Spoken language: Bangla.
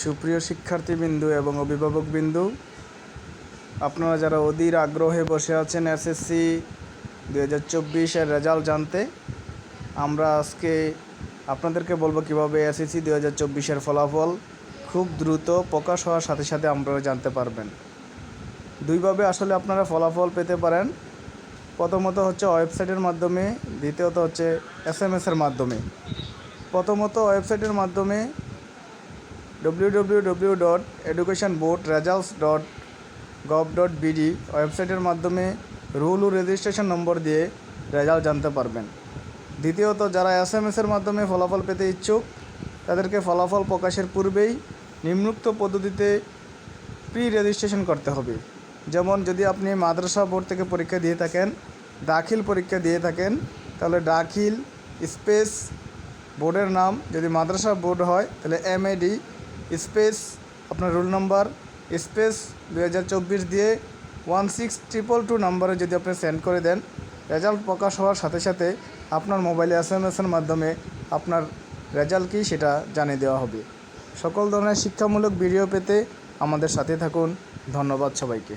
সুপ্রিয় শিক্ষার্থীবৃন্দু এবং অভিভাবকবৃন্দু, আপনারা যারা অধীর আগ্রহে বসে আছেন এসএসসি দু হাজার চব্বিশের রেজাল্ট জানতে, আমরা আজকে আপনাদেরকে বলব কীভাবে এসএসসি দু হাজার চব্বিশের ফলাফল খুব দ্রুত প্রকাশ হওয়ার সাথে সাথে আপনারা জানতে পারবেন। দুইভাবে আসলে আপনারা ফলাফল পেতে পারেন। প্রথমত হচ্ছে ওয়েবসাইটের মাধ্যমে, দ্বিতীয়ত হচ্ছে এস এম এসের মাধ্যমে। প্রথমত ওয়েবসাইটের মাধ্যমে W dot education board dot gov dot BD ওয়েবসাইটের মাধ্যমে রুল ও রেজিস্ট্রেশন নম্বর দিয়ে রেজাল্ট জানতে পারবেন। দ্বিতীয়ত, যারা এস এম এসের মাধ্যমে ফলাফল পেতে ইচ্ছুক, তাদেরকে ফলাফল প্রকাশের পূর্বেই নিম্নোক্ত পদ্ধতিতে প্রি রেজিস্ট্রেশন করতে হবে। যেমন, যদি আপনি মাদ্রাসা বোর্ড থেকে পরীক্ষা দিয়ে থাকেন, দাখিল পরীক্ষা দিয়ে থাকেন, তাহলে দাখিল স্পেস বোর্ডের নাম যদি মাদ্রাসা বোর্ড হয়, তাহলে এমএডি স্পেস, আপনার রোল নাম্বার, স্পেস দু হাজার চব্বিশ দিয়ে ওয়ান সিক্স ট্রিপল টু নাম্বারে যদি আপনি সেন্ড করে দেন, রেজাল্ট প্রকাশ হওয়ার সাথে সাথে আপনার মোবাইলে এস এম এসের মাধ্যমে আপনার রেজাল্ট কী সেটা জানিয়ে দেওয়া হবে। সকল ধরনের শিক্ষামূলক ভিডিও পেতে আমাদের সাথে থাকুন। ধন্যবাদ সবাইকে।